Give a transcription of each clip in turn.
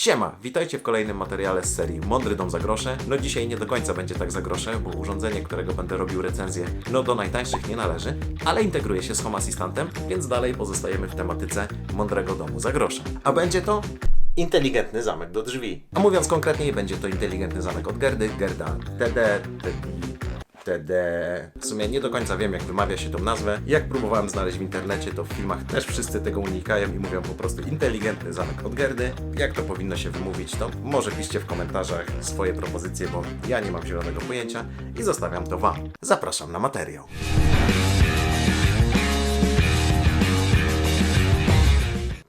Siema, witajcie w kolejnym materiale z serii Mądry Dom za grosze. No dzisiaj nie do końca będzie tak za grosze, bo urządzenie, którego będę robił recenzję, no do najtańszych nie należy, ale integruje się z Home Assistantem, więc dalej pozostajemy w tematyce Mądrego Domu za grosze. A będzie to inteligentny zamek do drzwi. A mówiąc konkretniej, będzie to inteligentny zamek od Gerdy, Gerda TD, TD, TD. W sumie nie do końca wiem, jak wymawia się tą nazwę. Jak próbowałem znaleźć w internecie, to w filmach też wszyscy tego unikają i mówią po prostu inteligentny zamek od Gerdy. Jak to powinno się wymówić, to może piszcie w komentarzach swoje propozycje, bo ja nie mam zielonego pojęcia i zostawiam to Wam. Zapraszam na materiał.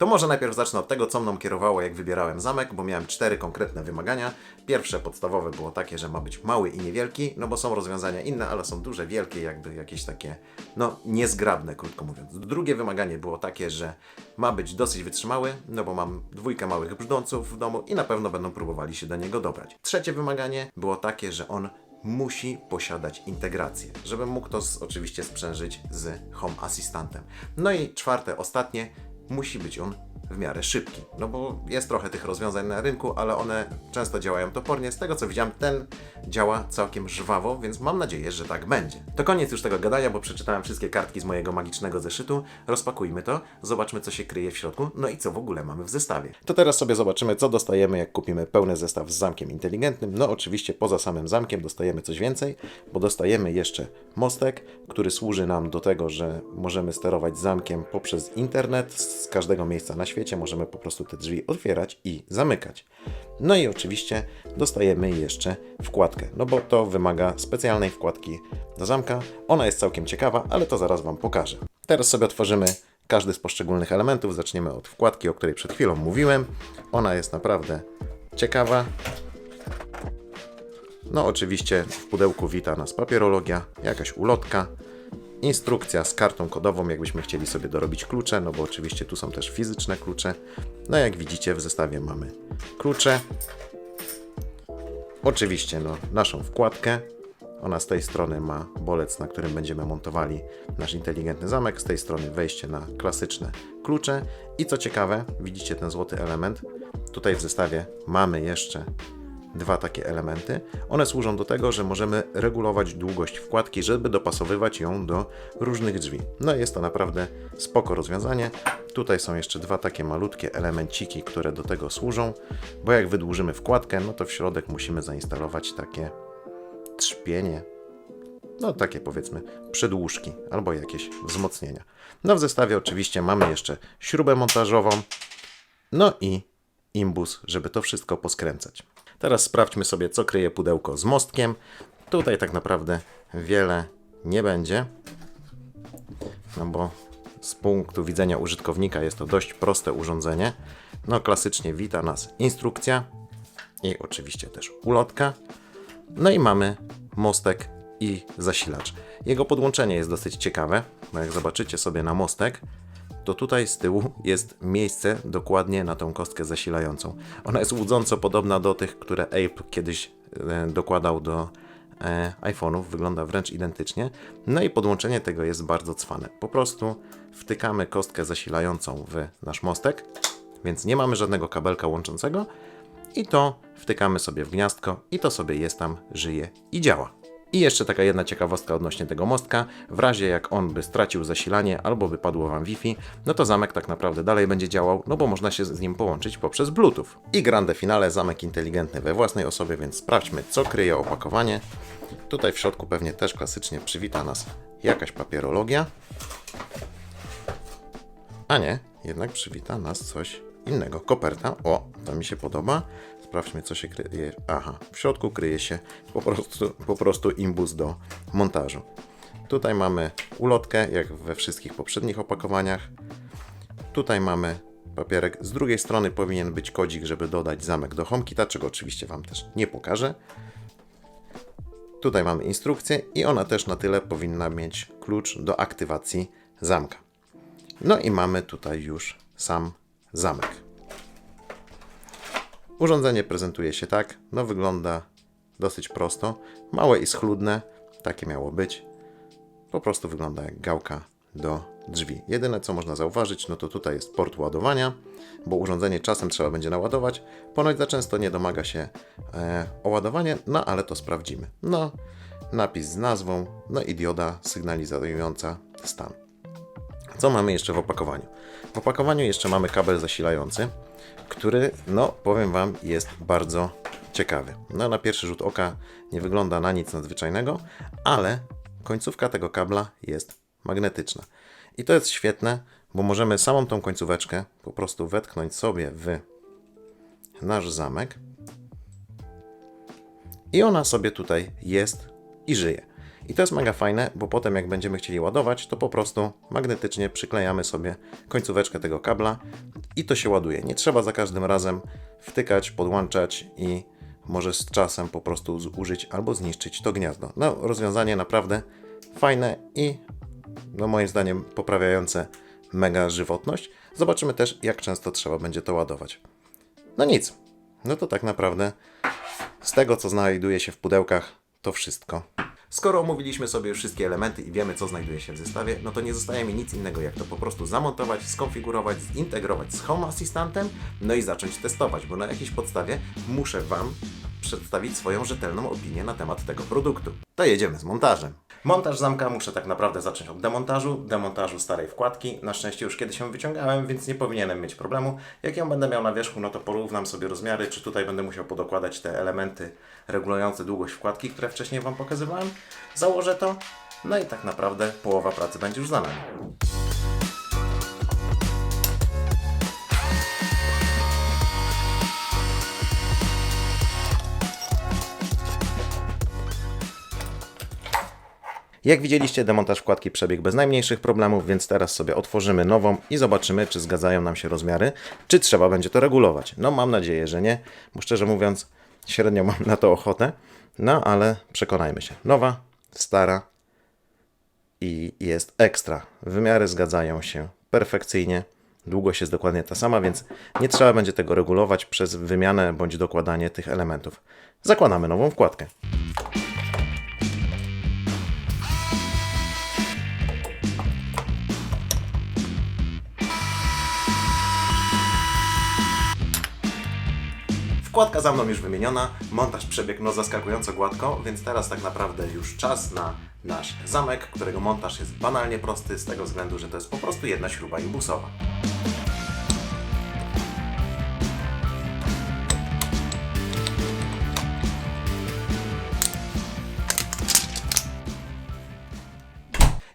To może najpierw zacznę od tego, co mną kierowało, jak wybierałem zamek, bo miałem cztery konkretne wymagania. Pierwsze, podstawowe było takie, że ma być mały i niewielki, no bo są rozwiązania inne, ale są duże, wielkie, jakby jakieś takie, no niezgrabne, krótko mówiąc. Drugie wymaganie było takie, że ma być dosyć wytrzymały, no bo mam dwójkę małych brzdąców w domu i na pewno będą próbowali się do niego dobrać. Trzecie wymaganie było takie, że on musi posiadać integrację, żebym mógł to z, oczywiście sprzężyć z Home Assistantem. No i czwarte, ostatnie, musi być on w miarę szybki. No bo jest trochę tych rozwiązań na rynku, ale one często działają topornie. Z tego co widziałem, ten działa całkiem żwawo, więc mam nadzieję, że tak będzie. To koniec już tego gadania, bo przeczytałem wszystkie kartki z mojego magicznego zeszytu. Rozpakujmy to, zobaczmy co się kryje w środku, no i co w ogóle mamy w zestawie. To teraz sobie zobaczymy, co dostajemy, jak kupimy pełny zestaw z zamkiem inteligentnym. No oczywiście poza samym zamkiem dostajemy coś więcej, bo dostajemy jeszcze mostek, który służy nam do tego, że możemy sterować zamkiem poprzez internet z każdego miejsca na świecie. Możemy po prostu te drzwi otwierać i zamykać. No i oczywiście dostajemy jeszcze wkładkę, no bo to wymaga specjalnej wkładki do zamka. Ona jest całkiem ciekawa, ale to zaraz Wam pokażę. Teraz sobie otworzymy każdy z poszczególnych elementów. Zaczniemy od wkładki, o której przed chwilą mówiłem. Ona jest naprawdę ciekawa. No oczywiście w pudełku wita nas papierologia, jakaś ulotka, instrukcja z kartą kodową, jakbyśmy chcieli sobie dorobić klucze, no bo oczywiście tu są też fizyczne klucze. No jak widzicie w zestawie mamy klucze. Oczywiście no, naszą wkładkę. Ona z tej strony ma bolec, na którym będziemy montowali nasz inteligentny zamek, z tej strony wejście na klasyczne klucze. I co ciekawe, widzicie ten złoty element. Tutaj w zestawie mamy jeszcze dwa takie elementy. One służą do tego, że możemy regulować długość wkładki, żeby dopasowywać ją do różnych drzwi. No jest to naprawdę spoko rozwiązanie. Tutaj są jeszcze dwa takie malutkie elemenciki, które do tego służą, bo jak wydłużymy wkładkę, no to w środek musimy zainstalować takie trzpienie, no takie powiedzmy przedłużki albo jakieś wzmocnienia. No w zestawie oczywiście mamy jeszcze śrubę montażową, no i imbus, żeby to wszystko poskręcać. Teraz sprawdźmy sobie, co kryje pudełko z mostkiem. Tutaj tak naprawdę wiele nie będzie, no bo z punktu widzenia użytkownika jest to dość proste urządzenie. No klasycznie wita nas instrukcja i oczywiście też ulotka. No i mamy mostek i zasilacz. Jego podłączenie jest dosyć ciekawe, bo jak zobaczycie sobie na mostek, to tutaj z tyłu jest miejsce dokładnie na tą kostkę zasilającą. Ona jest łudząco podobna do tych, które Apple kiedyś e, dokładał do e, iPhone'ów, wygląda wręcz identycznie. No i podłączenie tego jest bardzo cwane. Po prostu wtykamy kostkę zasilającą w nasz mostek, więc nie mamy żadnego kabelka łączącego i to wtykamy sobie w gniazdko i to sobie jest tam, żyje i działa. I jeszcze taka jedna ciekawostka odnośnie tego mostka. W razie jak on by stracił zasilanie albo wypadło wam Wi-Fi, no to zamek tak naprawdę dalej będzie działał, no bo można się z nim połączyć poprzez Bluetooth. I grande finale, zamek inteligentny we własnej osobie, więc sprawdźmy co kryje opakowanie. Tutaj w środku pewnie też klasycznie przywita nas jakaś papierologia. A nie, jednak przywita nas coś innego. Koperta. O, to mi się podoba. Sprawdźmy, co się kryje. Aha, w środku kryje się po prostu, po prostu imbus do montażu. Tutaj mamy ulotkę, jak we wszystkich poprzednich opakowaniach. Tutaj mamy papierek. Z drugiej strony powinien być kodzik, żeby dodać zamek do HomeKita, czego oczywiście Wam też nie pokażę. Tutaj mamy instrukcję i ona też na tyle powinna mieć klucz do aktywacji zamka. No i mamy tutaj już sam zamek. Urządzenie prezentuje się tak, no wygląda dosyć prosto, małe i schludne, takie miało być. Po prostu wygląda jak gałka do drzwi. Jedyne co można zauważyć, no to tutaj jest port ładowania, bo urządzenie czasem trzeba będzie naładować. Ponoć za często nie domaga się e, o ładowanie, no ale to sprawdzimy. No, napis z nazwą, no i dioda sygnalizująca stan. Co mamy jeszcze w opakowaniu? W opakowaniu jeszcze mamy kabel zasilający, który, no powiem Wam, jest bardzo ciekawy. No na pierwszy rzut oka nie wygląda na nic nadzwyczajnego, ale końcówka tego kabla jest magnetyczna. I to jest świetne, bo możemy samą tą końcóweczkę po prostu wetknąć sobie w nasz zamek i ona sobie tutaj jest i żyje. I to jest mega fajne, bo potem jak będziemy chcieli ładować, to po prostu magnetycznie przyklejamy sobie końcóweczkę tego kabla i to się ładuje. Nie trzeba za każdym razem wtykać, podłączać i może z czasem po prostu zużyć albo zniszczyć to gniazdo. No, rozwiązanie naprawdę fajne i no moim zdaniem poprawiające mega żywotność. Zobaczymy też, jak często trzeba będzie to ładować. No nic, no to tak naprawdę z tego, co znajduje się w pudełkach, to wszystko. Skoro omówiliśmy sobie już wszystkie elementy i wiemy, co znajduje się w zestawie, no to nie zostaje mi nic innego, jak to po prostu zamontować, skonfigurować, zintegrować z Home Assistantem, no i zacząć testować, bo na jakiejś podstawie muszę Wam przedstawić swoją rzetelną opinię na temat tego produktu. To jedziemy z montażem. Montaż zamka muszę tak naprawdę zacząć od demontażu, demontażu starej wkładki. Na szczęście już kiedyś ją wyciągałem, więc nie powinienem mieć problemu. Jak ją będę miał na wierzchu, no to porównam sobie rozmiary, czy tutaj będę musiał podokładać te elementy regulujące długość wkładki, które wcześniej Wam pokazywałem. Założę to, no i tak naprawdę połowa pracy będzie już za nami. Jak widzieliście, demontaż wkładki przebiegł bez najmniejszych problemów, więc teraz sobie otworzymy nową i zobaczymy, czy zgadzają nam się rozmiary, czy trzeba będzie to regulować. No mam nadzieję, że nie, bo szczerze mówiąc, średnio mam na to ochotę, no ale przekonajmy się. Nowa, stara i jest ekstra. Wymiary zgadzają się perfekcyjnie. Długość jest dokładnie ta sama, więc nie trzeba będzie tego regulować przez wymianę bądź dokładanie tych elementów. Zakładamy nową wkładkę. Wkładka za mną już wymieniona, montaż przebiegł no zaskakująco gładko, więc teraz tak naprawdę już czas na nasz zamek, którego montaż jest banalnie prosty z tego względu, że to jest po prostu jedna śruba imbusowa.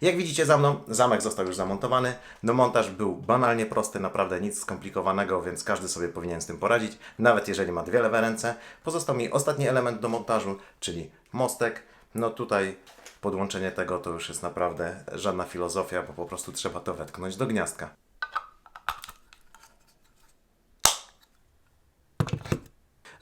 Jak widzicie za mną, zamek został już zamontowany. No montaż był banalnie prosty, naprawdę nic skomplikowanego, więc każdy sobie powinien z tym poradzić, nawet jeżeli ma dwie lewe ręce. Pozostał mi ostatni element do montażu, czyli mostek. No tutaj podłączenie tego to już jest naprawdę żadna filozofia, bo po prostu trzeba to wetknąć do gniazdka.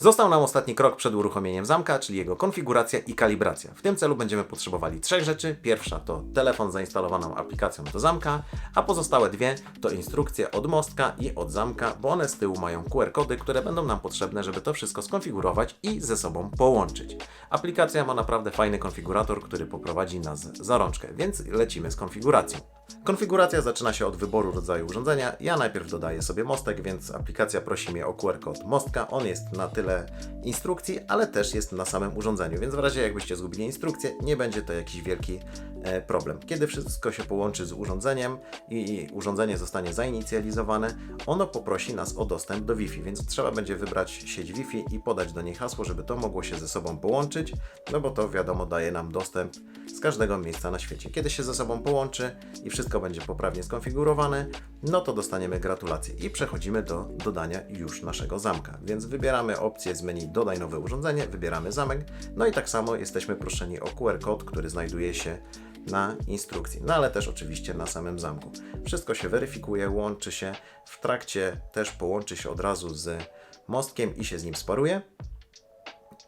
Został nam ostatni krok przed uruchomieniem zamka, czyli jego konfiguracja i kalibracja. W tym celu będziemy potrzebowali trzech rzeczy. Pierwsza to telefon zainstalowaną aplikacją do zamka, a pozostałe dwie to instrukcje od mostka i od zamka, bo one z tyłu mają QR-kody, które będą nam potrzebne, żeby to wszystko skonfigurować i ze sobą połączyć. Aplikacja ma naprawdę fajny konfigurator, który poprowadzi nas za rączkę, więc lecimy z konfiguracją. Konfiguracja zaczyna się od wyboru rodzaju urządzenia. Ja najpierw dodaję sobie mostek, więc aplikacja prosi mnie o QR kod mostka. On jest na tyle instrukcji, ale też jest na samym urządzeniu, więc w razie jakbyście zgubili instrukcję, nie będzie to jakiś wielki e, problem. Kiedy wszystko się połączy z urządzeniem i urządzenie zostanie zainicjalizowane, ono poprosi nas o dostęp do Wi-Fi, więc trzeba będzie wybrać sieć Wi-Fi i podać do niej hasło, żeby to mogło się ze sobą połączyć, no bo to wiadomo daje nam dostęp z każdego miejsca na świecie. Kiedy się ze sobą połączy i wszystko będzie poprawnie skonfigurowane, no to dostaniemy gratulacje i przechodzimy do dodania już naszego zamka. Więc wybieramy opcję z menu dodaj nowe urządzenie, wybieramy zamek, no i tak samo jesteśmy proszeni o QR kod, który znajduje się na instrukcji, no ale też oczywiście na samym zamku. Wszystko się weryfikuje, łączy się, w trakcie też połączy się od razu z mostkiem i się z nim sparuje.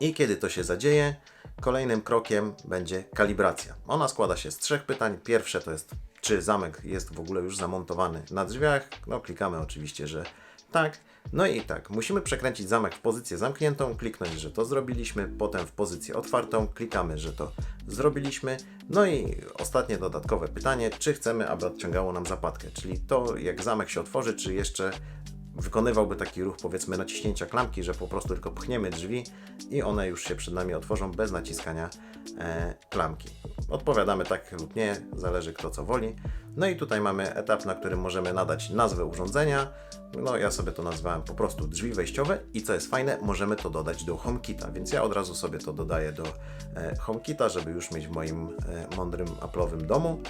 I kiedy to się zadzieje, kolejnym krokiem będzie kalibracja. Ona składa się z trzech pytań. Pierwsze to jest, czy zamek jest w ogóle już zamontowany na drzwiach. No, klikamy oczywiście, że tak. No i tak, musimy przekręcić zamek w pozycję zamkniętą, kliknąć, że to zrobiliśmy, potem w pozycję otwartą, klikamy, że to zrobiliśmy. No i ostatnie dodatkowe pytanie, czy chcemy, aby odciągało nam zapadkę, czyli to jak zamek się otworzy, czy jeszcze wykonywałby taki ruch powiedzmy naciśnięcia klamki, że po prostu tylko pchniemy drzwi i one już się przed nami otworzą bez naciskania klamki. Odpowiadamy tak lub nie, zależy kto co woli. No i tutaj mamy etap, na którym możemy nadać nazwę urządzenia. No ja sobie to nazwałem po prostu drzwi wejściowe i co jest fajne, możemy to dodać do HomeKita, więc ja od razu sobie to dodaję do e, HomeKita, żeby już mieć w moim e, mądrym Apple'owym domu.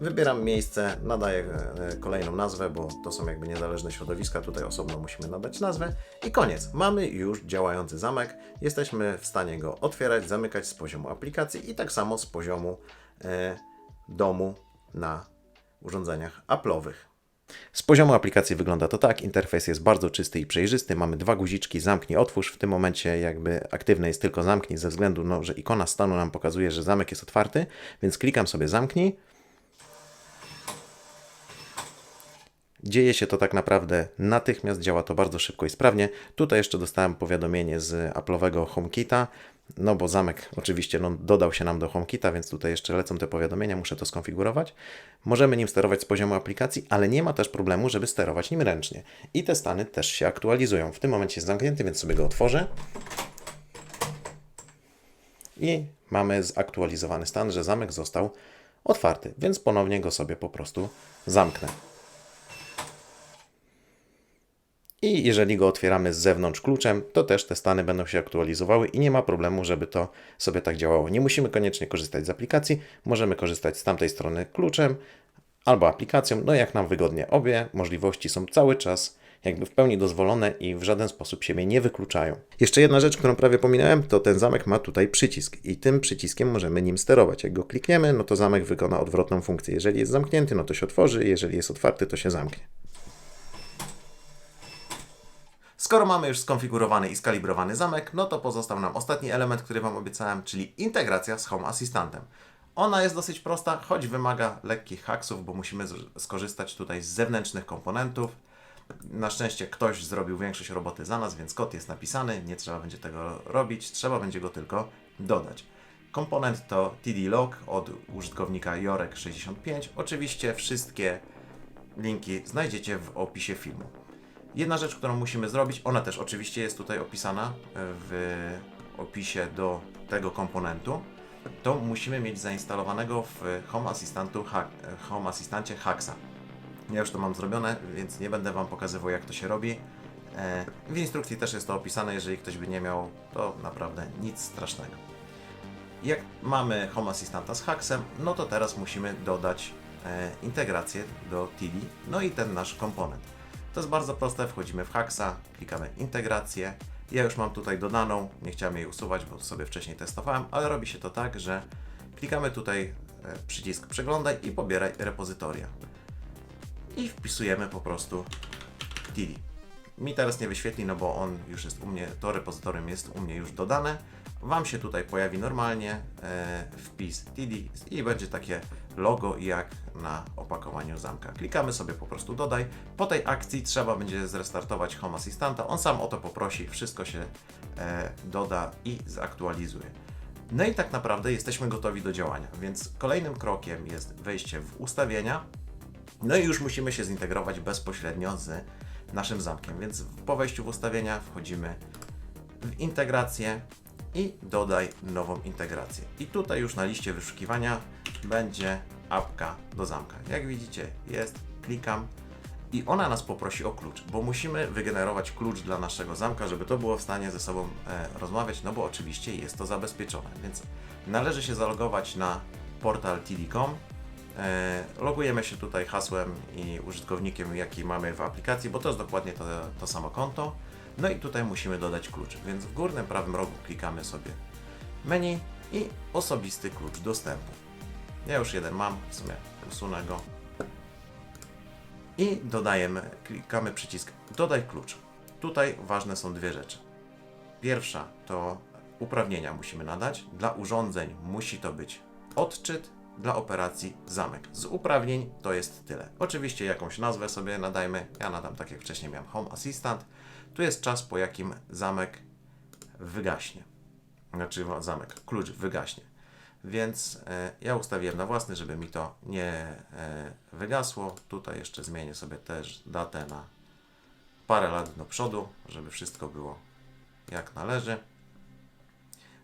Wybieram miejsce, nadaję e, kolejną nazwę, bo to są jakby niezależne środowiska, tutaj osobno musimy nadać nazwę i koniec. Mamy już działający zamek, jesteśmy w stanie go otwierać, zamykać z poziomu aplikacji i tak samo z poziomu e, domu na urządzeniach Apple'owych. Z poziomu aplikacji wygląda to tak, interfejs jest bardzo czysty i przejrzysty, mamy dwa guziczki. Zamknij, otwórz, w tym momencie jakby aktywny jest tylko zamknij ze względu, no, że ikona stanu nam pokazuje, że zamek jest otwarty, więc klikam sobie zamknij. Dzieje się to tak naprawdę natychmiast, działa to bardzo szybko i sprawnie. Tutaj jeszcze dostałem powiadomienie z Apple'owego HomeKita, no bo zamek oczywiście no, dodał się nam do HomeKita, więc tutaj jeszcze lecą te powiadomienia, muszę to skonfigurować. Możemy nim sterować z poziomu aplikacji, ale nie ma też problemu, żeby sterować nim ręcznie. I te stany też się aktualizują. W tym momencie jest zamknięty, więc sobie go otworzę. I mamy zaktualizowany stan, że zamek został otwarty, więc ponownie go sobie po prostu zamknę. I jeżeli go otwieramy z zewnątrz kluczem, to też te stany będą się aktualizowały i nie ma problemu, żeby to sobie tak działało. Nie musimy koniecznie korzystać z aplikacji, możemy korzystać z tamtej strony kluczem albo aplikacją, no jak nam wygodnie. Obie możliwości są cały czas jakby w pełni dozwolone i w żaden sposób siebie nie wykluczają. Jeszcze jedna rzecz, którą prawie pominąłem, to ten zamek ma tutaj przycisk i tym przyciskiem możemy nim sterować. Jak go klikniemy, no to zamek wykona odwrotną funkcję. Jeżeli jest zamknięty, no to się otworzy, jeżeli jest otwarty, to się zamknie. Skoro mamy już skonfigurowany i skalibrowany zamek, no to pozostał nam ostatni element, który Wam obiecałem, czyli integracja z Home Assistantem. Ona jest dosyć prosta, choć wymaga lekkich haksów, bo musimy skorzystać tutaj z zewnętrznych komponentów. Na szczęście ktoś zrobił większość roboty za nas, więc kod jest napisany, nie trzeba będzie tego robić, trzeba będzie go tylko dodać. Komponent to tdlog od użytkownika Jorek65. Oczywiście wszystkie linki znajdziecie w opisie filmu. Jedna rzecz, którą musimy zrobić, ona też oczywiście jest tutaj opisana e, w opisie do tego komponentu, to musimy mieć zainstalowanego w Home, Assistantu, Home Assistancie Haxa. Ja już to mam zrobione, więc nie będę Wam pokazywał jak to się robi. E, W instrukcji też jest to opisane, jeżeli ktoś by nie miał, to naprawdę nic strasznego. Jak mamy Home Assistanta z Haxem, no to teraz musimy dodać e, integrację do TIDI, no i ten nasz komponent. To jest bardzo proste, wchodzimy w Haxa, klikamy integrację. Ja już mam tutaj dodaną, nie chciałem jej usuwać, bo sobie wcześniej testowałem, ale robi się to tak, że klikamy tutaj e, przycisk przeglądaj i pobieraj repozytoria. I wpisujemy po prostu TIDI. Mi teraz nie wyświetli, no bo on już jest u mnie, to repozytorium jest u mnie już dodane. Wam się tutaj pojawi normalnie e, wpis TIDI i będzie takie logo jak na opakowaniu zamka. Klikamy sobie po prostu dodaj. Po tej akcji trzeba będzie zrestartować Home Assistanta. On sam o to poprosi, wszystko się e, doda i zaktualizuje. No i tak naprawdę jesteśmy gotowi do działania, więc kolejnym krokiem jest wejście w ustawienia. No i już musimy się zintegrować bezpośrednio z naszym zamkiem, więc po wejściu w ustawienia wchodzimy w integrację i dodaj nową integrację. I tutaj już na liście wyszukiwania będzie apka do zamka. Jak widzicie, jest, klikam i ona nas poprosi o klucz, bo musimy wygenerować klucz dla naszego zamka, żeby to było w stanie ze sobą e, rozmawiać, no bo oczywiście jest to zabezpieczone, więc należy się zalogować na portal td.com. E, logujemy się tutaj hasłem i użytkownikiem, jaki mamy w aplikacji, bo to jest dokładnie to, to samo konto. No i tutaj musimy dodać klucz, więc w górnym prawym rogu klikamy sobie menu i osobisty klucz dostępu. Ja już jeden mam, w sumie usunę go. I dodajemy, klikamy przycisk dodaj klucz. Tutaj ważne są dwie rzeczy. Pierwsza to uprawnienia musimy nadać. Dla urządzeń musi to być odczyt, dla operacji zamek. Z uprawnień to jest tyle. Oczywiście jakąś nazwę sobie nadajmy. Ja nadam tak jak wcześniej miałem Home Assistant. tu jest czas, po jakim zamek wygaśnie. Znaczy zamek, klucz wygaśnie. Więc e, ja ustawiłem na własny, żeby mi to nie e, wygasło. Tutaj jeszcze zmienię sobie też datę na parę lat do przodu, żeby wszystko było jak należy.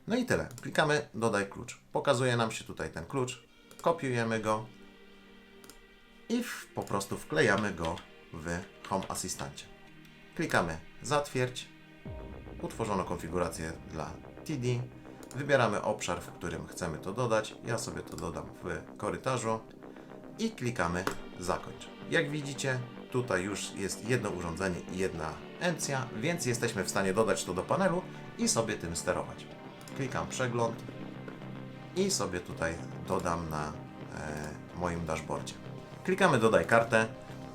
No i tyle. Klikamy dodaj klucz. Pokazuje nam się tutaj ten klucz. Kopiujemy go i w, po prostu wklejamy go w Home Assistancie. Klikamy zatwierdź. Utworzono konfigurację dla TD. Wybieramy obszar, w którym chcemy to dodać. Ja sobie to dodam w korytarzu i klikamy zakończ. Jak widzicie, tutaj już jest jedno urządzenie i jedna encja, więc jesteśmy w stanie dodać to do panelu i sobie tym sterować. Klikam przegląd i sobie tutaj dodam na e, moim dashboardzie. Klikamy dodaj kartę,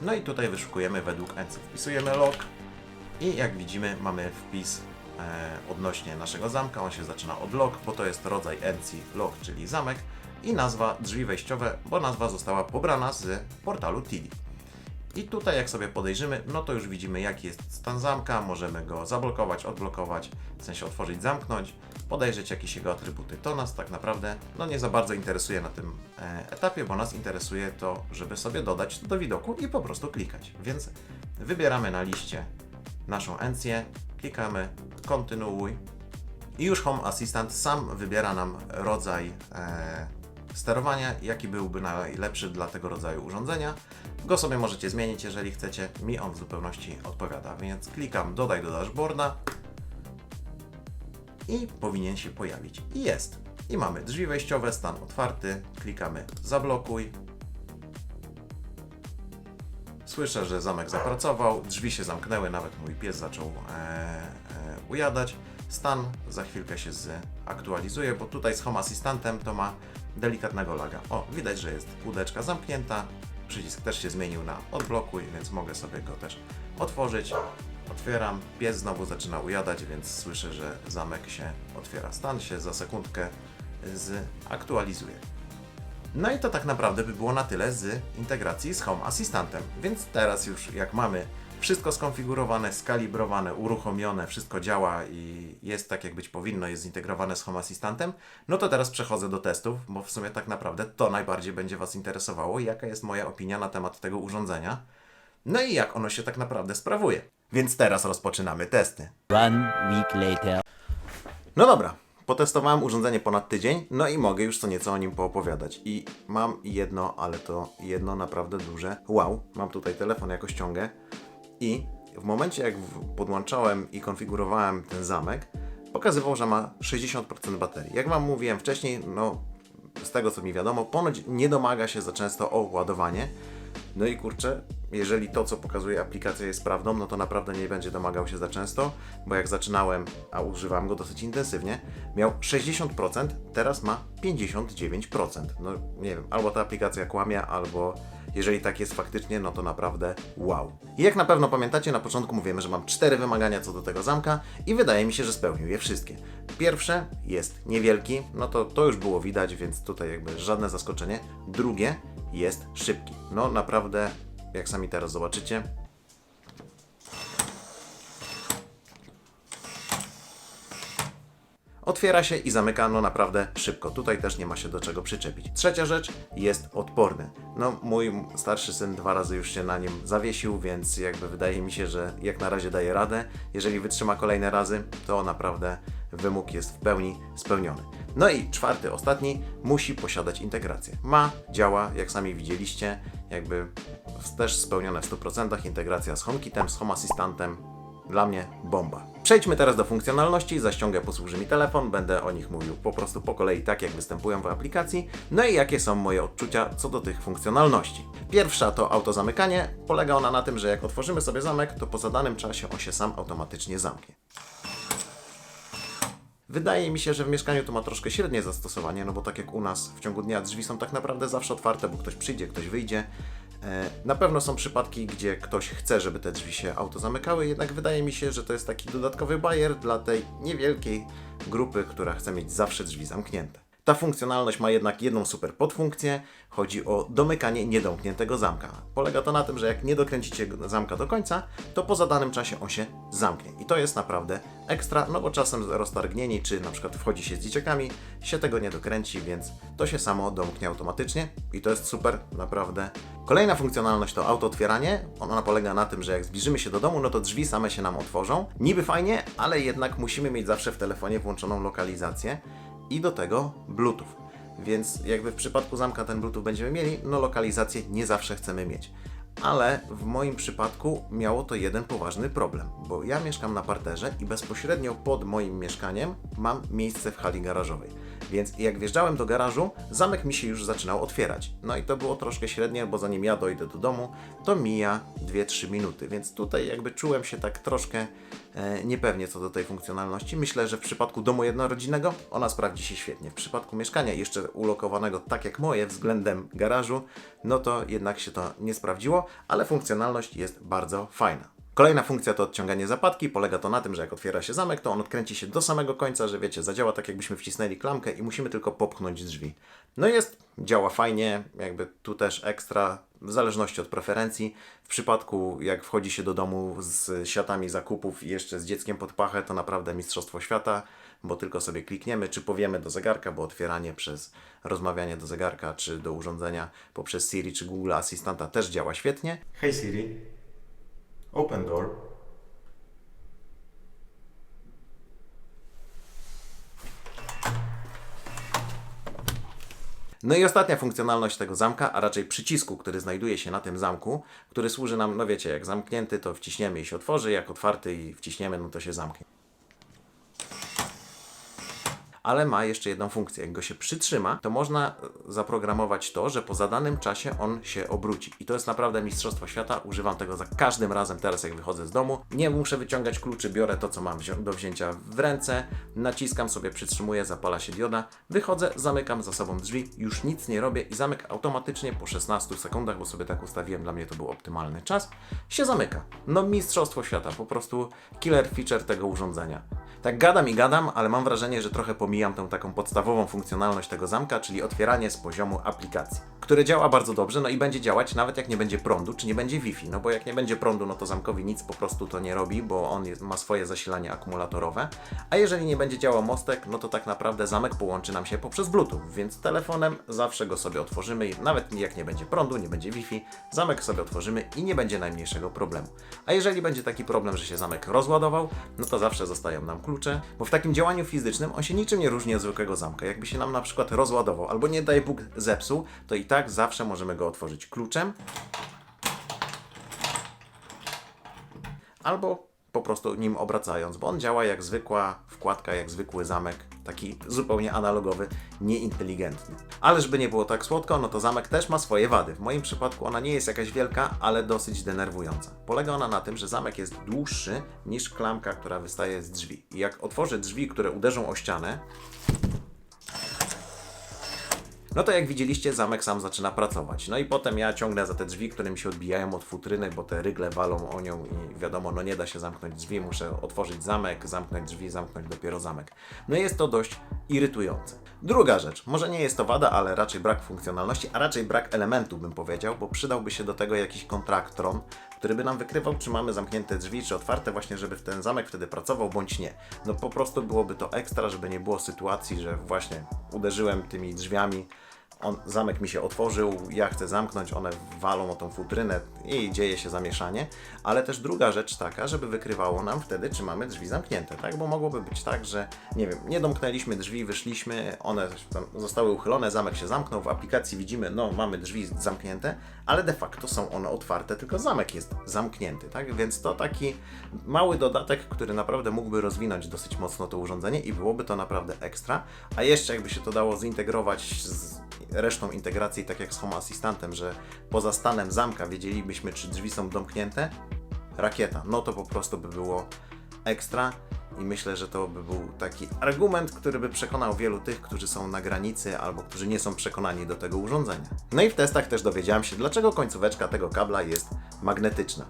no i tutaj wyszukujemy według encji. Wpisujemy log i jak widzimy mamy wpis e, odnośnie naszego zamka, on się zaczyna od log, bo to jest rodzaj encji log, czyli zamek i nazwa drzwi wejściowe, bo nazwa została pobrana z portalu TIDI. I tutaj jak sobie podejrzymy, no to już widzimy jaki jest stan zamka, możemy go zablokować, odblokować, w sensie otworzyć, zamknąć, podejrzeć jakieś jego atrybuty. To nas tak naprawdę no nie za bardzo interesuje na tym e, etapie, bo nas interesuje to, żeby sobie dodać do widoku i po prostu klikać. Więc wybieramy na liście naszą encję, klikamy kontynuuj i już Home Assistant sam wybiera nam rodzaj e, sterowania, jaki byłby najlepszy dla tego rodzaju urządzenia. Go sobie możecie zmienić, jeżeli chcecie. Mi on w zupełności odpowiada, więc klikam dodaj do dashboarda i powinien się pojawić. I jest. I mamy drzwi wejściowe, stan otwarty, klikamy zablokuj. Słyszę, że zamek zapracował, drzwi się zamknęły, nawet mój pies zaczął e, e, ujadać. Stan za chwilkę się zaktualizuje, bo tutaj z Home Assistantem to ma delikatnego laga. O, widać, że jest łódeczka zamknięta, przycisk też się zmienił na odblokuj, więc mogę sobie go też otworzyć. Otwieram, pies znowu zaczyna ujadać, więc słyszę, że zamek się otwiera. Stan się za sekundkę zaktualizuje. No i to tak naprawdę by było na tyle z integracji z Home Assistantem. Więc teraz już jak mamy wszystko skonfigurowane, skalibrowane, uruchomione, wszystko działa i jest tak jak być powinno, jest zintegrowane z Home Assistantem, no to teraz przechodzę do testów, bo w sumie tak naprawdę to najbardziej będzie Was interesowało, jaka jest moja opinia na temat tego urządzenia, no i jak ono się tak naprawdę sprawuje. Więc teraz rozpoczynamy testy. One week later. No dobra, potestowałem urządzenie ponad tydzień, no i mogę już co nieco o nim poopowiadać. I mam jedno, ale to jedno naprawdę duże. Wow, mam tutaj telefon jako ściągę i w momencie jak podłączałem i konfigurowałem ten zamek, pokazywał, że ma 60% baterii. Jak Wam mówiłem wcześniej, no z tego co mi wiadomo, ponoć nie domaga się za często o ładowanie. No i kurczę, jeżeli to, co pokazuje aplikacja jest prawdą, no to naprawdę nie będzie domagał się za często, bo jak zaczynałem, a używam go dosyć intensywnie, miał 60%, teraz ma 59%. No nie wiem, albo ta aplikacja kłamie, albo jeżeli tak jest faktycznie, no to naprawdę wow. I jak na pewno pamiętacie, na początku mówiłem, że mam cztery wymagania co do tego zamka i wydaje mi się, że spełnił je wszystkie. Pierwsze jest niewielki, no to to już było widać, więc tutaj jakby żadne zaskoczenie. Drugie jest szybki. No naprawdę, jak sami teraz zobaczycie, Otwiera się i zamyka no naprawdę szybko. Tutaj też nie ma się do czego przyczepić. Trzecia rzecz jest odporny. No mój starszy syn dwa razy już się na nim zawiesił, więc jakby wydaje mi się, że jak na razie daje radę. Jeżeli wytrzyma kolejne razy, to naprawdę wymóg jest w pełni spełniony. No i czwarty, ostatni, musi posiadać integrację. Ma, działa, jak sami widzieliście, jakby też spełnione w 100%, integracja z HomeKitem, z Home Assistantem, dla mnie bomba. Przejdźmy teraz do funkcjonalności. Zaściągę, posłuży mi telefon, będę o nich mówił po prostu po kolei tak, jak występują w aplikacji. No i jakie są moje odczucia co do tych funkcjonalności. Pierwsza to autozamykanie. Polega ona na tym, że jak otworzymy sobie zamek, to po zadanym czasie on się sam automatycznie zamknie. Wydaje mi się, że w mieszkaniu to ma troszkę średnie zastosowanie, no bo tak jak u nas w ciągu dnia drzwi są tak naprawdę zawsze otwarte, bo ktoś przyjdzie, ktoś wyjdzie. E, Na pewno są przypadki, gdzie ktoś chce, żeby te drzwi się auto zamykały, jednak wydaje mi się, że to jest taki dodatkowy bajer dla tej niewielkiej grupy, która chce mieć zawsze drzwi zamknięte. Ta funkcjonalność ma jednak jedną super podfunkcję. Chodzi o domykanie niedomkniętego zamka. Polega to na tym, że jak nie dokręcicie zamka do końca, to po zadanym czasie on się zamknie. I to jest naprawdę ekstra, no bo czasem roztargnieni, czy na przykład wchodzi się z dzieciakami, się tego nie dokręci, więc to się samo domknie automatycznie i to jest super, naprawdę. Kolejna funkcjonalność to autootwieranie. Ona polega na tym, że jak zbliżymy się do domu, no to drzwi same się nam otworzą. Niby fajnie, ale jednak musimy mieć zawsze w telefonie włączoną lokalizację i do tego Bluetooth. Więc jakby w przypadku zamka ten Bluetooth będziemy mieli, no lokalizację nie zawsze chcemy mieć. Ale w moim przypadku miało to jeden poważny problem, bo ja mieszkam na parterze i bezpośrednio pod moim mieszkaniem mam miejsce w hali garażowej. Więc jak wjeżdżałem do garażu, zamek mi się już zaczynał otwierać. No i to było troszkę średnie, bo zanim ja dojdę do domu, to mija 2-3 minuty. Więc tutaj jakby czułem się tak troszkę e, niepewnie co do tej funkcjonalności. Myślę, że w przypadku domu jednorodzinnego ona sprawdzi się świetnie. W przypadku mieszkania jeszcze ulokowanego tak jak moje względem garażu, no to jednak się to nie sprawdziło, ale funkcjonalność jest bardzo fajna. Kolejna funkcja to odciąganie zapadki. Polega to na tym, że jak otwiera się zamek, to on odkręci się do samego końca, że wiecie, zadziała tak jakbyśmy wcisnęli klamkę i musimy tylko popchnąć drzwi. No jest, działa fajnie, jakby tu też ekstra, w zależności od preferencji. W przypadku jak wchodzi się do domu z siatami zakupów i jeszcze z dzieckiem pod pachę, to naprawdę mistrzostwo świata, bo tylko sobie klikniemy, czy powiemy do zegarka, bo otwieranie przez rozmawianie do zegarka, czy do urządzenia poprzez Siri czy Google Asystanta też działa świetnie. Hey Siri, open door. No i ostatnia funkcjonalność tego zamka, a raczej przycisku, który znajduje się na tym zamku, który służy nam, no wiecie, jak zamknięty to wciśniemy i się otworzy, jak otwarty i wciśniemy, no to się zamknie. Ale ma jeszcze jedną funkcję. Jak go się przytrzyma, to można zaprogramować to, że po zadanym czasie on się obróci. I to jest naprawdę mistrzostwo świata. Używam tego za każdym razem teraz, jak wychodzę z domu. Nie muszę wyciągać kluczy, biorę to, co mam do wzięcia w ręce, naciskam sobie, przytrzymuję, zapala się dioda, wychodzę, zamykam za sobą drzwi, już nic nie robię i zamek automatycznie po 16 sekundach, bo sobie tak ustawiłem, dla mnie to był optymalny czas, się zamyka. No mistrzostwo świata, po prostu killer feature tego urządzenia. Tak gadam i gadam, ale mam wrażenie, że trochę pomijam tą taką podstawową funkcjonalność tego zamka, czyli otwieranie z poziomu aplikacji, które działa bardzo dobrze, no i będzie działać nawet jak nie będzie prądu, czy nie będzie Wi-Fi, no bo jak nie będzie prądu, no to zamkowi nic po prostu to nie robi, bo on jest, ma swoje zasilanie akumulatorowe, a jeżeli nie będzie działał mostek, no to tak naprawdę zamek połączy nam się poprzez Bluetooth, więc telefonem zawsze go sobie otworzymy nawet jak nie będzie prądu, nie będzie Wi-Fi, zamek sobie otworzymy i nie będzie najmniejszego problemu. A jeżeli będzie taki problem, że się zamek rozładował, no to zawsze zostają nam klucze, bo w takim działaniu fizycznym on się niczym nie różni od zwykłego zamka. Jakby się nam na przykład rozładował albo nie daj Bóg zepsuł, to i tak zawsze możemy go otworzyć kluczem albo po prostu nim obracając, bo on działa jak zwykła wkładka, jak zwykły zamek, taki zupełnie analogowy, nieinteligentny. Ale żeby nie było tak słodko, no to zamek też ma swoje wady. W moim przypadku ona nie jest jakaś wielka, ale dosyć denerwująca. Polega ona na tym, że zamek jest dłuższy niż klamka, która wystaje z drzwi. I jak otworzę drzwi, które uderzą o ścianę, no to jak widzieliście, zamek sam zaczyna pracować. No i potem ja ciągnę za te drzwi, które mi się odbijają od futryny, bo te rygle walą o nią i wiadomo, no nie da się zamknąć drzwi, muszę otworzyć zamek, zamknąć drzwi, zamknąć dopiero zamek. No i jest to dość irytujące. Druga rzecz, może nie jest to wada, ale raczej brak funkcjonalności, a raczej brak elementu bym powiedział, bo przydałby się do tego jakiś kontraktron, który by nam wykrywał, czy mamy zamknięte drzwi, czy otwarte, właśnie żeby ten zamek wtedy pracował, bądź nie. No po prostu byłoby to ekstra, żeby nie było sytuacji, że właśnie uderzyłem tymi drzwiami, on, zamek mi się otworzył, ja chcę zamknąć, one walą o tą futrynę i dzieje się zamieszanie, ale też druga rzecz taka, żeby wykrywało nam wtedy, czy mamy drzwi zamknięte, tak? Bo mogłoby być tak, że nie wiem, nie domknęliśmy drzwi, wyszliśmy, one zostały uchylone, zamek się zamknął, w aplikacji widzimy, no mamy drzwi zamknięte, ale de facto są one otwarte, tylko zamek jest zamknięty, tak? Więc to taki mały dodatek, który naprawdę mógłby rozwinąć dosyć mocno to urządzenie i byłoby to naprawdę ekstra, a jeszcze jakby się to dało zintegrować z resztą integracji, tak jak z Home Assistantem, że poza stanem zamka wiedzielibyśmy, czy drzwi są domknięte, rakieta, no to po prostu by było ekstra i myślę, że to by był taki argument, który by przekonał wielu tych, którzy są na granicy albo którzy nie są przekonani do tego urządzenia. No i w testach też dowiedziałem się, dlaczego końcóweczka tego kabla jest magnetyczna.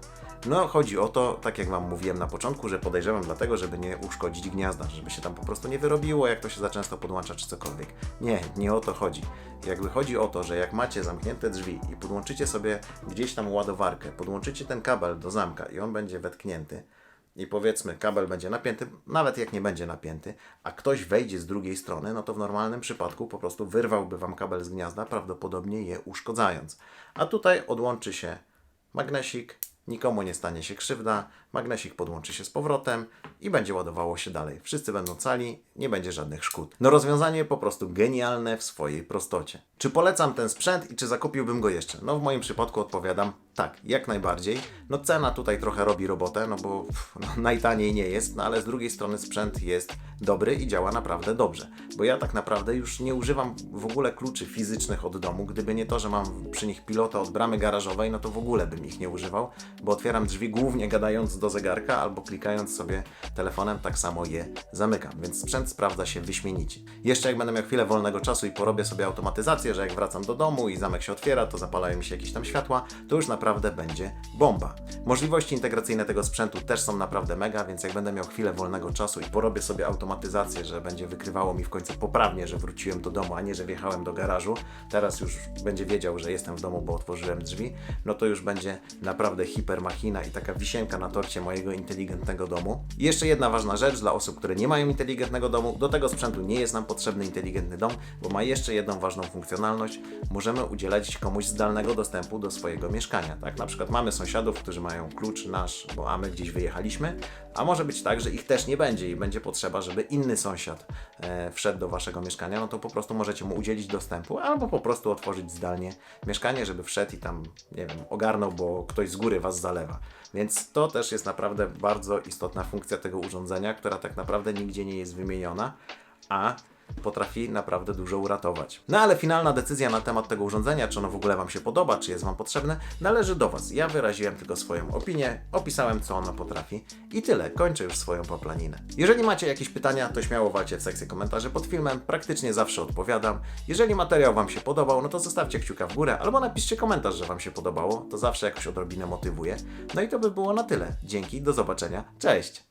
No, chodzi o to, tak jak Wam mówiłem na początku, że podejrzewam dlatego, żeby nie uszkodzić gniazda, żeby się tam po prostu nie wyrobiło, jak to się za często podłącza, czy cokolwiek. Nie, nie o to chodzi. Jakby chodzi o to, że jak macie zamknięte drzwi i podłączycie sobie gdzieś tam ładowarkę, podłączycie ten kabel do zamka i on będzie wetknięty, i powiedzmy kabel będzie napięty, nawet jak nie będzie napięty, a ktoś wejdzie z drugiej strony, no to w normalnym przypadku po prostu wyrwałby Wam kabel z gniazda, prawdopodobnie je uszkodzając. A tutaj odłączy się magnesik, nikomu nie stanie się krzywda, magnesik podłączy się z powrotem i będzie ładowało się dalej. Wszyscy będą cali, nie będzie żadnych szkód. No rozwiązanie po prostu genialne w swojej prostocie. Czy polecam ten sprzęt i czy zakupiłbym go jeszcze? No w moim przypadku odpowiadam tak, jak najbardziej. No cena tutaj trochę robi robotę, no bo pff, no, najtaniej nie jest, no ale z drugiej strony sprzęt jest dobry i działa naprawdę dobrze. Bo ja tak naprawdę już nie używam w ogóle kluczy fizycznych od domu. Gdyby nie to, że mam przy nich pilota od bramy garażowej, no to w ogóle bym ich nie używał, bo otwieram drzwi głównie gadając do zegarka albo klikając sobie telefonem, tak samo je zamykam. Więc sprzęt sprawdza się wyśmienicie. Jeszcze jak będę miał chwilę wolnego czasu i porobię sobie automatyzację, że jak wracam do domu i zamek się otwiera, to zapalają mi się jakieś tam światła, to już naprawdę będzie bomba. Możliwości integracyjne tego sprzętu też są naprawdę mega, więc jak będę miał chwilę wolnego czasu i porobię sobie automatyzację, że będzie wykrywało mi w końcu poprawnie, że wróciłem do domu, a nie, że wjechałem do garażu, teraz już będzie wiedział, że jestem w domu, bo otworzyłem drzwi, no to już będzie naprawdę hipermachina i taka wisienka na torcie mojego inteligentnego domu. I jeszcze jedna ważna rzecz dla osób, które nie mają inteligentnego domu, do tego sprzętu nie jest nam potrzebny inteligentny dom, bo ma jeszcze jedną ważną funkcjonalność. Możemy udzielać komuś zdalnego dostępu do swojego mieszkania. Tak, na przykład mamy sąsiadów, którzy mają klucz nasz, bo a my gdzieś wyjechaliśmy, a może być tak, że ich też nie będzie i będzie potrzeba, żeby inny sąsiad e, wszedł do waszego mieszkania, no to po prostu możecie mu udzielić dostępu, albo po prostu otworzyć zdalnie mieszkanie, żeby wszedł i tam, nie wiem, ogarnął, bo ktoś z góry was zalewa. Więc to też jest naprawdę bardzo istotna funkcja tego urządzenia, która tak naprawdę nigdzie nie jest wymieniona, a potrafi naprawdę dużo uratować. No ale finalna decyzja na temat tego urządzenia, czy ono w ogóle Wam się podoba, czy jest Wam potrzebne, należy do Was. Ja wyraziłem tylko swoją opinię, opisałem co ono potrafi i tyle. Kończę już swoją poplaninę. Jeżeli macie jakieś pytania, to śmiało walcie w sekcję komentarzy pod filmem, praktycznie zawsze odpowiadam. Jeżeli materiał Wam się podobał, no to zostawcie kciuka w górę albo napiszcie komentarz, że Wam się podobało, to zawsze jakoś odrobinę motywuje. No i to by było na tyle. Dzięki, do zobaczenia, cześć!